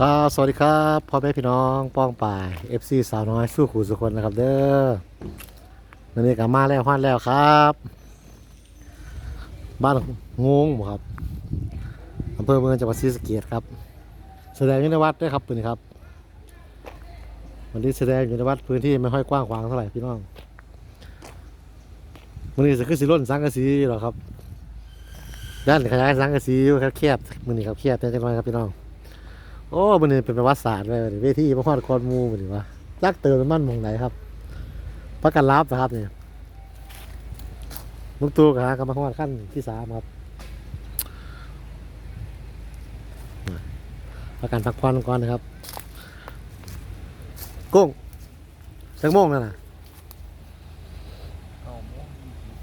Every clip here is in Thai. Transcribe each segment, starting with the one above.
ครับสวัสดีครับพ่อแม่พี่น้องป้องป่าย FC สาวน้อยสู้ขู่สุคนนะครับเด้อวันนี้กลับมาแล้วฮอดแล้วครับ บ้านงงบ่ครับอำเภอเมืองจังหวัดศรีสะเกษครับ แสดงอยู่ในวัดด้วยครับปืนครับ วันนี้แสดงอยู่ในวัดพื้นที่ไม่ค่อยกว้างขวางเท่าไหร่พี่น้องวันนี้จะขึ้นสีร่นสังกะสีหรอครับ ด้านขยายสังกะสีอยู่ครับแคบๆมือนี้ครับแคบแต่จังน้อยครับพี่น้อง โอ้มันนี่เป็นประวัติศาสตร์เลยบัดนี้เวทีพระพอดคอนหมูมันนี่วะจักเติมน้ำมันหมองไหนครับพักกันรับนะครับเนี่ยลุงตู่กับหากรรมการขั้นที่สามครับพักกันพักผ่อนก่อนนะครับ กุ้งจักโมงนั่นน่ะ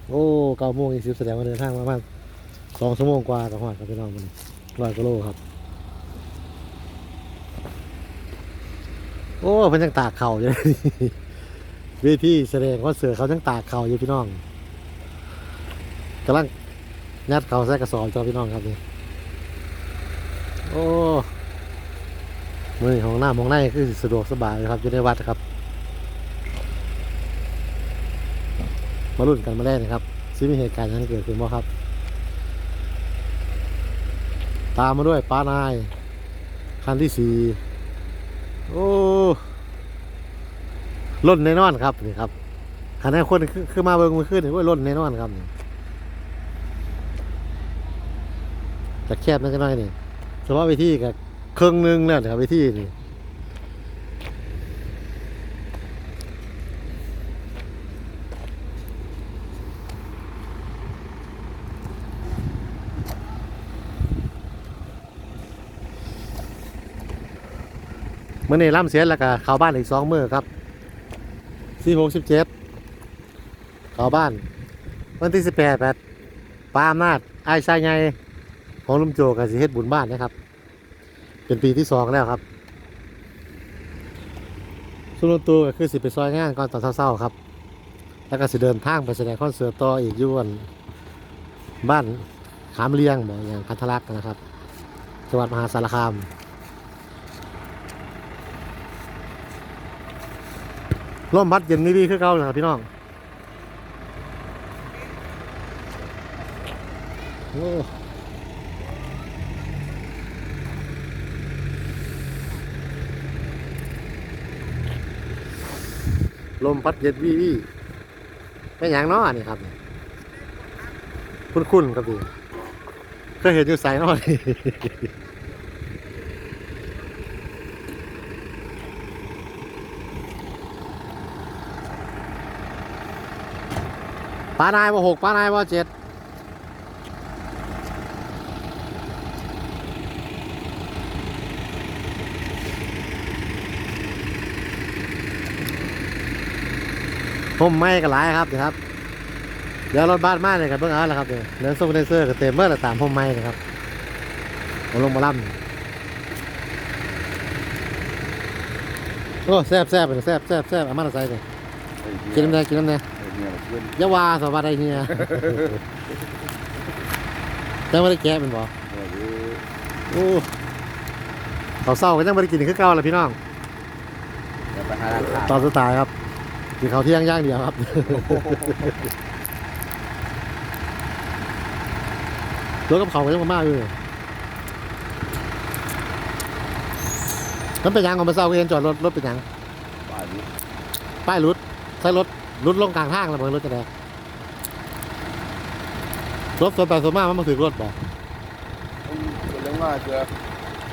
โอ้เก้าโมงอีกสิบแสดงว่าเดินทางมาประมาณสองชั่วโมงกว่ากับหอดครับพี่น้องมันร้อยกิโลครับ โอ้เพิ่นยังตากเข่าอยู่เวทีแสดงคอนเสิร์ตเขายังตากเข่าอยู่พี่น้องกำลังยัดเข่าใส่กระสอบจอพี่น้องครับนี่โอ้มือของหน้าของในคือสะดวกสบายครับอยู่ในวัดครับ มาลุ้นกันมาแรกนะครับซิมีเหตุการณ์นั้นเกิดขึ้นบ่ครับ ตามมาด้วยป้านาย คันที่สี่ โอ้ล่นแน่นอนครับนี่ครับขันให้คนคือมาเบิ่งมือขึ้นนี่ว่าล่นแน่นอนครับแต่แคบนั่นจะน้อยนี่เฉพาะเวทีกับเครื่องหนึงเนี่ยครับเวทีนี่ มื่อนี้ล่ำเสียแล้วก็เข้าบ้านอีกสองมือครับสี่หกสิบเจ็ดเข้าบ้าน วันที่สิบแปดแปดปาอำนาจไอ้ชายไงของลุงโจกับสิเฮ็ดบุญบ้านนะครับ เป็นปีที่สองแล้วครับสุนตูก็คือสิไปซอยงานก่อนตอนเช้าๆครับ แล้วก็สิเดินทางไปแสดงคอนเสิร์ตต่ออีกยุ่วันบ้านขามเลียงบ่อย่างพัทลักษณ์นะครับ จังหวัดมหาสารคาม ร่มพัดเย็นนี่ดีคือเก่าเลยครับพี่น้องโอ้ลมพัดเย็นวีวีไม่หยังนาะนี่ครับ คุ้นๆครับพี่ก็เห็นอยู่ใส่เนาะนี่ ปลานายว่าหกปลานายว่าเจ็ดผมไม่กันหลายครับเดี๋ยวครับ เดี๋ยวรถบ้านมาเลยครับเบิ่งเอาละครับเดี๋ยวเนื้อส้มเดนเซอร์ก็เต็มเมื่อตามผมไม่นะครับมลงมาล่ำโอ้แซ่บแซ่บเลยแซ่บแซ่บแซ่บเอามาใส่เลยกินน้ำแดงกินน้ำแดง อยาวาสวัสดีเฮียจังไม่ได้แกะเป็นบ่โอ้เขาเศร้าก็ยังไม่ได้กินคือเก่าเลยพี่น้องตอนสุดท้ายครับกินข้าวเที่ยงย่างเดียวครับ รถกับเขาก็ยังมามาอยู่เลยนั่นเป็นหยังของมาเศร้าก็เห็นจอดรถรถเป็นหยังป้ายรถใช้รถ รถลงกลางทางแล้วมันรถจะแดงรถส่วนไปส่วนมากมันมาถึงรถบ่เรื่องว่าจะ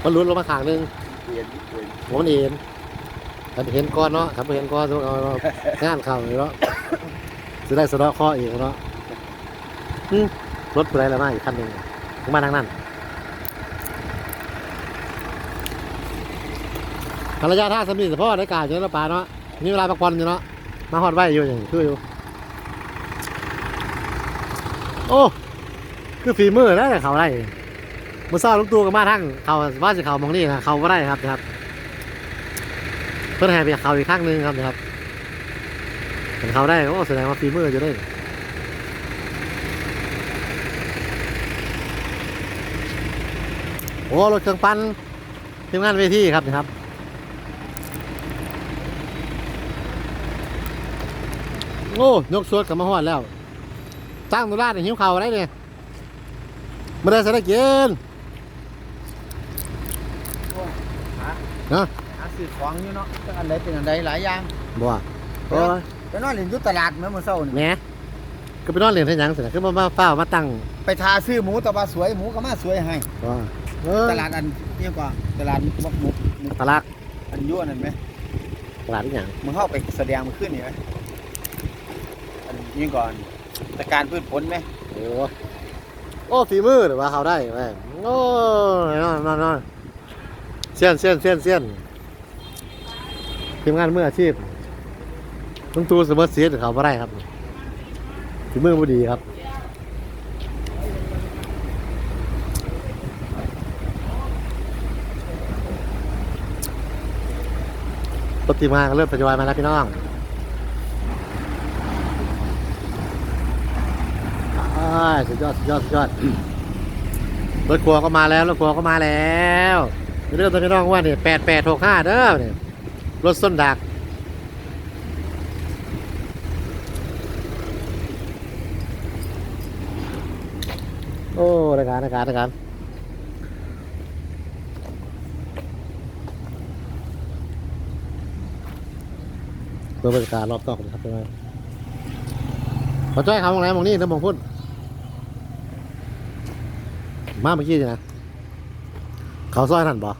มันรุดลงมาขางหนึงเปลี่ยนเปลี่ยนผมมันเห็นถ้าเห็นก้อนเนาะถ้าไม่เห็นก้อนต้องเอางานเข่าเลยเนาะจะได้สะเดาะข้ออีกเนาะอืมรถอะไรละมาอีกคันหนึ่งผมมาทางนั้นภรรยาท่าสามีแต่พ่อได้กล่าวอยู่แล้วป่าเนาะมีเวลาพักผ่อนอยู่เนาะ มาฮอดไว้อยู่อย่างนี้คืออยู่ โอ้ คือฝีมือนะแต่เขาได้มือซ่าลูกตัวก็มาทั้งเขาว่าจะเขามองนี่นะเขาก็ได้ครับนะครับ เพื่อนแห่ไปเขาอีกข้างหนึงครับนะครับเห็นเขาได้โอ้แสดงว่าฝีมือจะได้โอ้รถเครื่องปั่นทีมงานเวทีครับนี่ครับ โอ้ยกสวดกลับมาฮอดแล้วตั้งตุลาเนี่ยหิวเข่าวอะไรเนี่ยไม่ได้ใส่ได้กินเนาะหาซื้อของอยู่เนาะจักอันใดเป็นอันใดหลายอย่างบ่โอ้ยไปนอนเล่นอยู่ตลาดเมื่อมื้อเช้านี่แหมก็ไปนอนเรียนที่หยังสินะคือมามาเฝ้ามาตั้งไปทาซื้อหมูแตะบาสวยหมูก็มาสวยให้ว่าเออตลาดอันนี่กว่าตลาดบักหมูหมูตลาดอันยั่วนั่นไหมตลาดที่หยังมึงเข้าไปแสดงมันขึ้นนี่ไหม อันนี้ก่อนแต่การพืชผลไหมโอ้โอ้ฝีมือหรือว่าเขาได้แม่โอ้ยนอนนอนนอนเสี้ยนเสี้ยนเสี้ยนเสี้ยนทีมงานมืออาชีพต้องตูเสมอเสียเขาไม่ได้ครับฝีมือบ่ดีครับรถตีมาก็เริ่มทยอยมาแล้วพี่น้องอ้าย สุดยอดสุดยอดสุดยอดรถครัวก็มาแล้วรถครัวก็มาแล้วเรื่องตัวพี่น้องว่าเนี่ยแปดแปดหกห้าเด้อเนี่ยรถส้นดักโอ้รายการรายการรายการเปิดบรรยากาศรอบตอกเลยครับเป็นไงขอจ้อยเขาตรงไหนมองนี่แล้วมองพุ่น มาเมื่อกี้ใช่ไหมเขาซอยนั่นบ่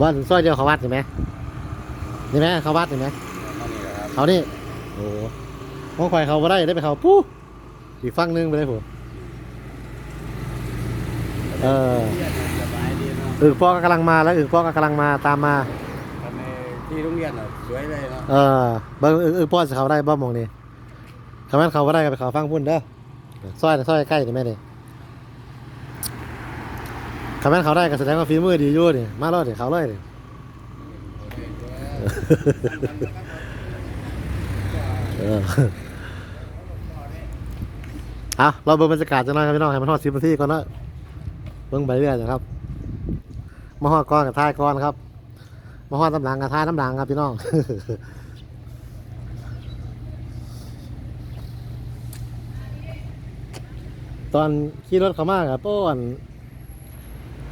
ว่าซอยเดียวเขาวัดใช่ไหมนี่ไหมเขาวัดใช่ไหมเขานี่โอ้ห้องไฟเขาบ่ได้ได้ไปเขาปุ๊บอีกฝั่งหนึงไปเลยผมเออสบายดีเนาะอึ่งพ่อก็กำลังมาแล้วอึ่งพ่อก็กำลังมาตามมา ทำในที่โรงเรียนอะสวยเลยเนาะเออเบิ่งอึ่งอึ่งพ่อจะเขาได้บ้ามองนี่คำนั้นเขาก็ได้ก็ไปเขาฟังพุ่นเด้อซอยซอยใกล้นี่แม่นี่ คำนั้นเขาได้ก็แสดงว่าฝีมือดีอยู่นี่มาเลยเขาเลยนี่ เออเอาเราเบิ่งบรรยากาศจังหน่อยครับพี่น้องให้มันทอดสิบนาทีก่อนเนะเบิ่งไปเรื่อยนะครับมาฮอดก้อนกับท้ายก้อนครับมาฮอดน้ำหลังกับท้ายน้ำหลังครับพี่น้อง ตอนขี่รถเข้ามากับป้อน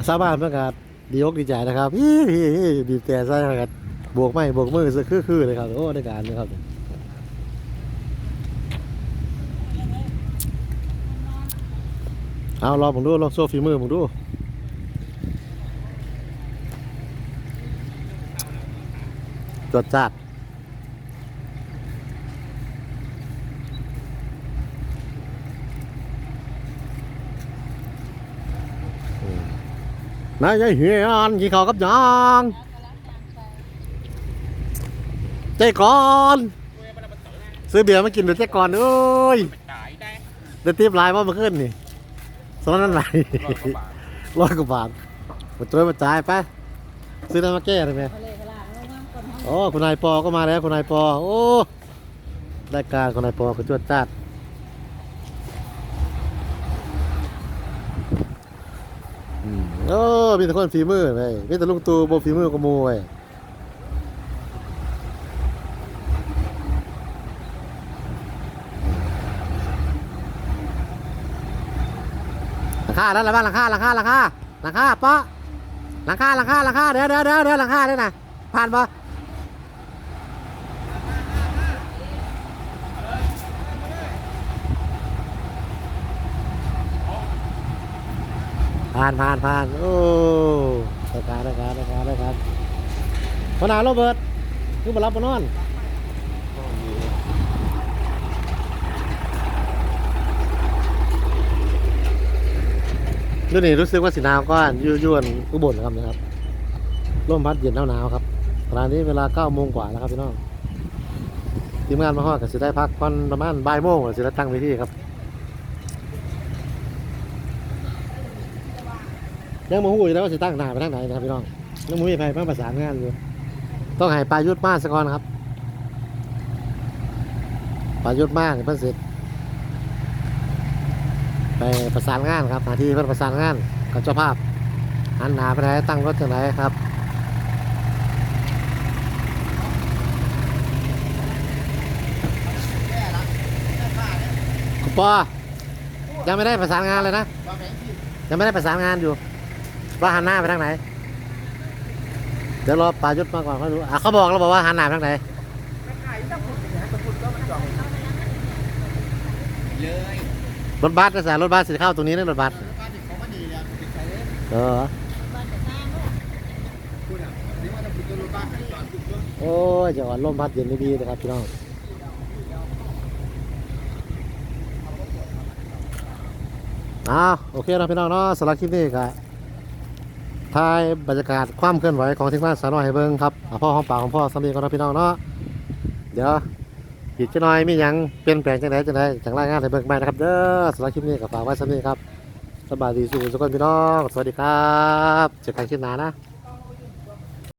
ชาวบ้านเพื่อนกับดีอกดีใจนะครับบีบแต่ใส่ครับโบกไม้โบกมือคือคือเลยครับโอ้ได้การเลยครับเอารอผมดูลองโซ่ฝีมือผมดูจดจัด นายยายเฮียนกี่เขาวกับยางใจก่อนซื้อเบียร์มากินเดี๋ยวใจก่อนเอ้ยเดี๋ยวทิปไลน์ว่ามาขึ้นนี่สองนั้นไหนร้อยกว่าบาทมาตัวยมาจ่ายไปซื้อน้ำมาแก้ได้ไหมโอ้คุณนายปอก็มาแล้วคุณนายปอโอ้รายการคุณนายปอคือจวดจัดอืม โอ้มีแต่คนฝีมือไปมีแต่ลุงตูโบฝีมือก็มูไปหลังคาแล้วละบ้านหลังคาหลังคาหลังคาหลังคาปะหลังคาหลังคาหลังคาเดี๋ยวเดี๋ยวเดี๋ยวหลังคาด้วยนะผ่านปะ ผ่านผ่านผ่านโอ้ได้การได้การได้การได้การพนาโรเบิร์ตคือมารับมานอนดูนี่รู้สึกว่าสีหนาวก็ยู่ยวนอุบลนะครับนะครับร่มพัดเย็นหนาวๆครับขณะนี้เวลาเก้าโมงกว่าแล้วครับพี่น้องทีมงานมาฮอดก็สิได้พักก่อนประมาณบ่ายโมงก็สิได้ตั้งเวทีครับ ยังมาหูอยู่แล้วว่าจะตั้งหน้าไปทางไหนนะครับพี่น้องยังมือไปมาประสานงานอยู่ต้องให้ปลายุทธมาสก่อนครับปลายุทธมาเนี่ยเพิ่นเสร็จไปประสานงานครับหาที่เพิ่นประสานงานกับเจ้าภาพหันหนาไปไหนตั้งรถจากไหนครับคุณปอยังไม่ได้ประสานงานเลยนะยังไม่ได้ประสานงานอยู่ ว่าหันหน้าไปทางไหน เดี๋ยวรอปลายุทธมาก่อนเขาดูอะเขาบอกเราบอกว่าหันหน้าไปทางไหนเลยรถบัสนะสารรถบัสสิเข้าตรงนี้นะรถบัสบ้านที่เขาก็ดีแล้วเป็นใครเลยเออ พูดอะนี่ว่าจะพูดตัวรถบ้านจอดปุ๊บโอ้ยจะอ่อนลมพัดเย็นดีๆนะครับพี่น้องอ้าวโอเคนะพี่น้องเนาะสำหรับคลิปนี้ก็ ท้ายบรรยากาศความเคลื่อนไหวของทีมงานสาวน้อยให้เบิ้งครับอาพ่อของปากของพ่อสามีของเราพี่น้องเนาะเดี๋ยวอีกจะน้อยมียังเปลี่ยนแปลงจังไหนจังไหนจังรงานให้เบิ้งไปนะครับเด้อสำหรับคลิปนี้กับฝากไว้สามีครับสบายดีสุขสุขคนพี่น้องสวัสดีครับเจอกันคลิปหน้านะ